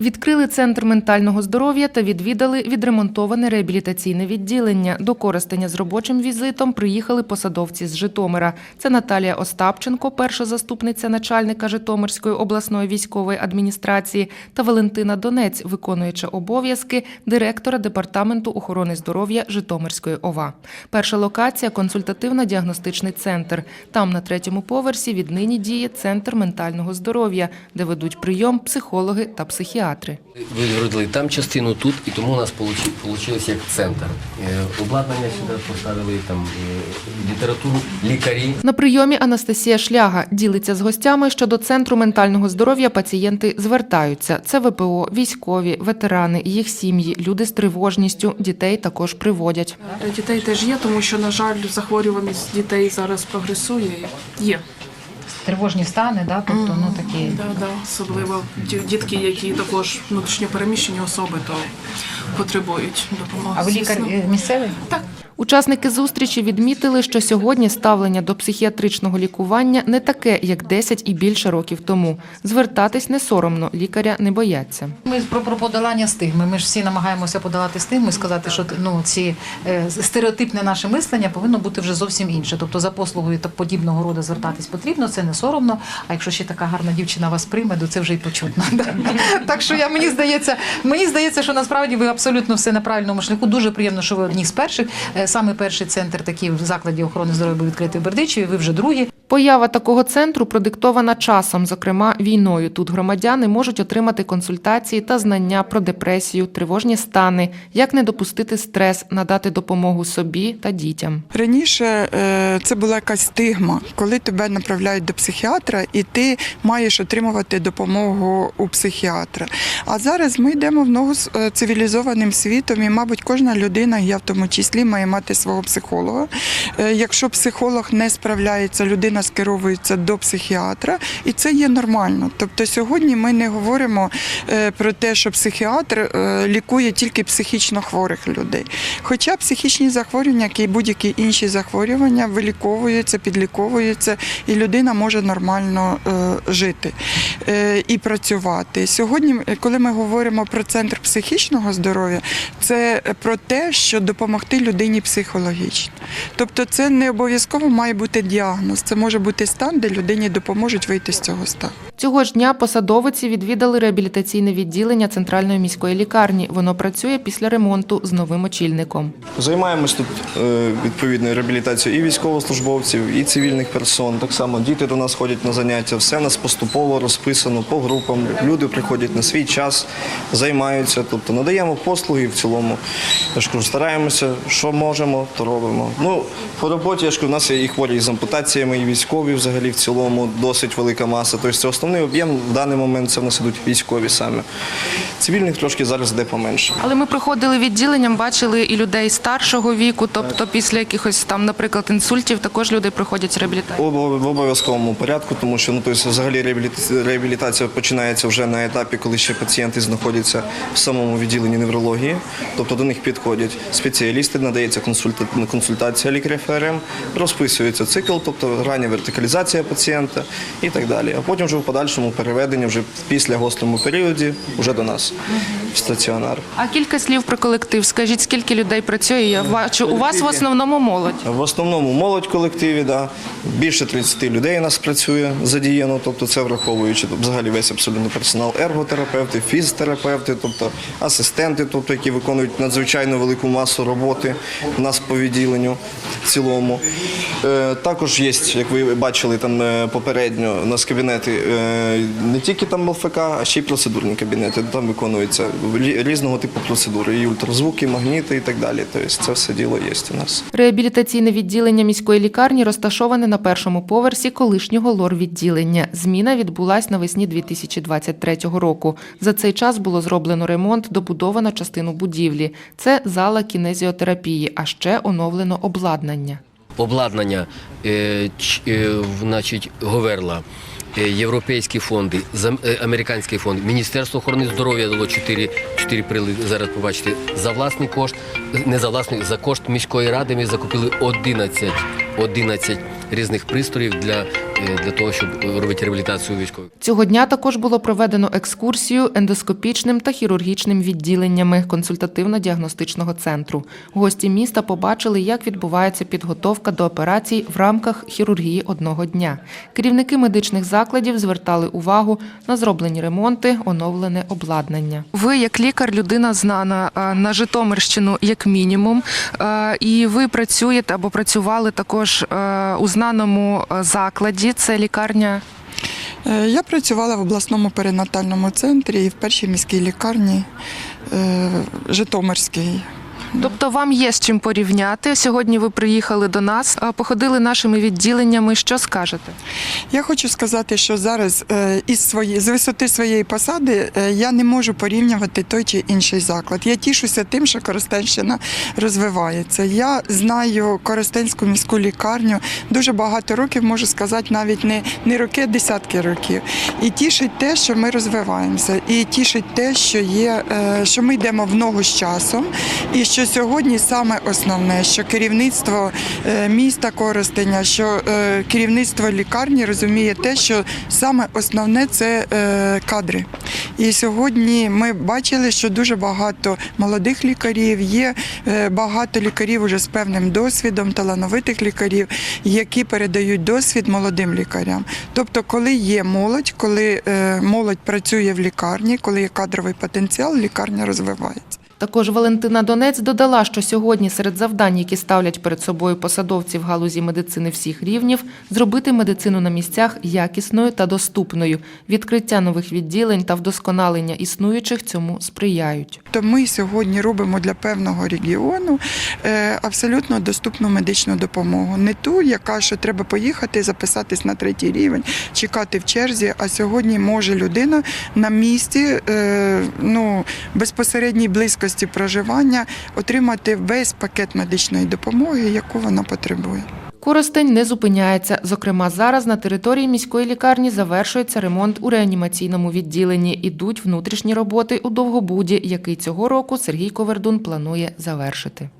Відкрили центр ментального здоров'я та відвідали відремонтоване реабілітаційне відділення. До Коростеня з робочим візитом приїхали посадовці з Житомира. Це Наталія Остапченко, перша заступниця начальника Житомирської обласної військової адміністрації, та Валентина Донець, виконуюча обов'язки директора департаменту охорони здоров'я Житомирської ОВА. Перша локація консультативно-діагностичний центр. Там на третьому поверсі віднині діє центр ментального здоров'я, де ведуть прийом психологи та психіатри. Ви відродили там частину тут, і тому у нас вийшло як центр. Е, Обладнання сюди поставили, там е, літературу, лікарі. На прийомі Анастасія Шляга ділиться з гостями, що до центру ментального здоров'я пацієнти звертаються. Це ВПО, військові, ветерани, їх сім'ї, люди з тривожністю, дітей також приводять. Дітей теж є, тому що, на жаль, захворюваність дітей зараз прогресує. Є. тривожні стани, да? тобто ну такі. Да, да. Особливо дітки, які також внутрішньо переміщені особи, то потребують допомоги. А ви лікар е, місцевий? Так. Учасники зустрічі відмітили, що сьогодні ставлення до психіатричного лікування не таке, як 10 і більше років тому. Звертатись не соромно, лікаря не бояться. Ми про, про подолання стигми. Ми ж всі намагаємося подолати стигму і сказати, що ну ці е, стереотипне наше мислення повинно бути вже зовсім інше. Тобто за послугою та подібного роду звертатись потрібно, це не соромно. А якщо ще така гарна дівчина вас прийме, то це вже й почутно. Так що я мені здається, мені здається, що насправді ви абсолютно все на правильному шляху. Дуже приємно, що ви одні з перших. Саме перший центр такий в закладі охорони здоров'я був відкритий в Бердичеві. Ви вже другі. Поява такого центру продиктована часом, зокрема війною. Тут громадяни можуть отримати консультації та знання про депресію, тривожні стани, як не допустити стрес, надати допомогу собі та дітям. Раніше е, це була якась стигма, коли тебе направляють до психіатра, і ти маєш отримувати допомогу у психіатра. А зараз ми йдемо в ногу з е, цивілізованим світом, і, мабуть, кожна людина, я в тому числі, має мати свого психолога. Е, Якщо психолог не справляється, людина скеровується до психіатра, і це є нормально. Тобто сьогодні ми не говоримо е, про те, що психіатр е, лікує тільки психічно хворих людей. Хоча психічні захворювання, як і будь-які інші захворювання, виліковуються, підліковуються, і людина може нормально жити і працювати. Сьогодні, коли ми говоримо про центр психічного здоров'я, це про те, що допомогти людині психологічно. Тобто, це не обов'язково має бути діагноз, це може бути стан, де людині допоможуть вийти з цього стану. Цього ж дня посадовиці відвідали реабілітаційне відділення центральної міської лікарні. Воно працює після ремонту з новим очільником. Займаємось тут е, відповідною реабілітацією і військовослужбовців, і цивільних персон. Так само діти до нас ходять на заняття. Все в нас поступово розписано по групам. Люди приходять на свій час, займаються. Тобто надаємо послуги в цілому. Я кажу, стараємося, що можемо, то робимо. Ну, по роботі я кажу, у нас є і хворі з ампутаціями, і військові взагалі в цілому досить велика маса. Тобто це основний об'єм в даний момент це в нас ідуть військові саме. Цивільних трошки зараз йде поменше. Але ми проходили відділенням, бачили і людей старшого віку, тобто після якихось там, наприклад, інсультів, також люди проходять реабілітацію. Обов- В обов'язковому порядку, тому що ну тобто, взагалі реабілітація починається вже на етапі, коли ще пацієнти знаходяться в самому відділенні неврології. Тобто до них підходять спеціалісти, надається консультація лікаря ФРМ, розписується цикл, тобто рання вертикалізація пацієнта і так далі. А потім вже в подальшому переведення вже після гострому періоді вже до нас в стаціонар. А кілька слів про колектив. Скажіть, скільки людей працює? Я бачу, у вас в основному молодь. В основному молодь в колективі, да. більше 30 людей у нас працює задіяно, тобто це враховуючи тобто, взагалі весь абсолютно персонал, ерготерапевти, фізтерапевти, тобто асистенти, тобто, які виконують надзвичайно велику масу роботи у нас по відділенню в цілому. Е, також є, як ви бачили там е, попередньо, у нас кабінети е, не тільки там ЛФК, а ще й процедурні кабінети. Там виконуються рі- різного типу процедури, і ультразвуки, і магніти і так далі. Тобто це все діло є у нас. Реабілітаційне відділення міської лікарні розташоване на першому поверсі колишнього лор-відділення. Зміна відбулась навесні 2023 року. За цей час було зроблено ремонт, добудовано частину будівлі. Це зала кінезіотерапії, а ще оновлено обладнання. обладнання, е, ч- е, значить, Говерла, європейські фонди, е, американський фонд, Міністерство охорони здоров'я дало 4, 4 приливи. зараз побачите, за власний кошт, не за власний, за кошт міської ради ми закупили 11, 11 різних пристроїв для е, для того, щоб робити реабілітацію військових. Цього дня також було проведено екскурсію ендоскопічним та хірургічним відділеннями консультативно-діагностичного центру. Гості міста побачили, як відбувається підготовка до операцій в рамках хірургії одного дня. Керівники медичних закладів звертали увагу на зроблені ремонти, оновлене обладнання. Ви, як лікар, людина знана е, на Житомирщину як мінімум, е, і ви працюєте або працювали також е, у знаному е, закладі. Це лікарня Е, Я працювала в обласному перинатальному центрі і в першій міській лікарні е, Житомирській. Тобто вам є з чим порівняти. Сьогодні ви приїхали до нас, походили нашими відділеннями. Що скажете? Я хочу сказати, що зараз е, із свої, з висоти своєї посади е, я не можу порівнювати той чи інший заклад. Я тішуся тим, що Коростенщина розвивається. Я знаю Коростенську міську лікарню дуже багато років, можу сказати, навіть не, не роки, а десятки років. І тішить те, що ми розвиваємося, і тішить те, що є, е, що ми йдемо в ногу з часом, і що сьогодні саме основне, що керівництво е, міста Коростеня, що е, керівництво лікарні розуміє те, що саме основне це е, кадри. І сьогодні ми бачили, що дуже багато молодих лікарів є, багато лікарів уже з певним досвідом, талановитих лікарів, які передають досвід молодим лікарям. Тобто, коли є молодь, коли молодь працює в лікарні, коли є кадровий потенціал, лікарня розвивається. Також Валентина Донець додала, що сьогодні серед завдань, які ставлять перед собою посадовці в галузі медицини всіх рівнів, зробити медицину на місцях якісною та доступною. Відкриття нових відділень та вдосконалення існуючих цьому сприяють. То ми сьогодні робимо для певного регіону е, абсолютно доступну медичну допомогу. Не ту, яка що треба поїхати, записатись на третій рівень, чекати в черзі. А сьогодні може людина на місці, е, ну безпосередній близькості проживання отримати весь пакет медичної допомоги, яку вона потребує. Коростень не зупиняється. Зокрема, зараз на території міської лікарні завершується ремонт у реанімаційному відділенні. Ідуть внутрішні роботи у Довгобуді, який цього року Сергій Ковердун планує завершити.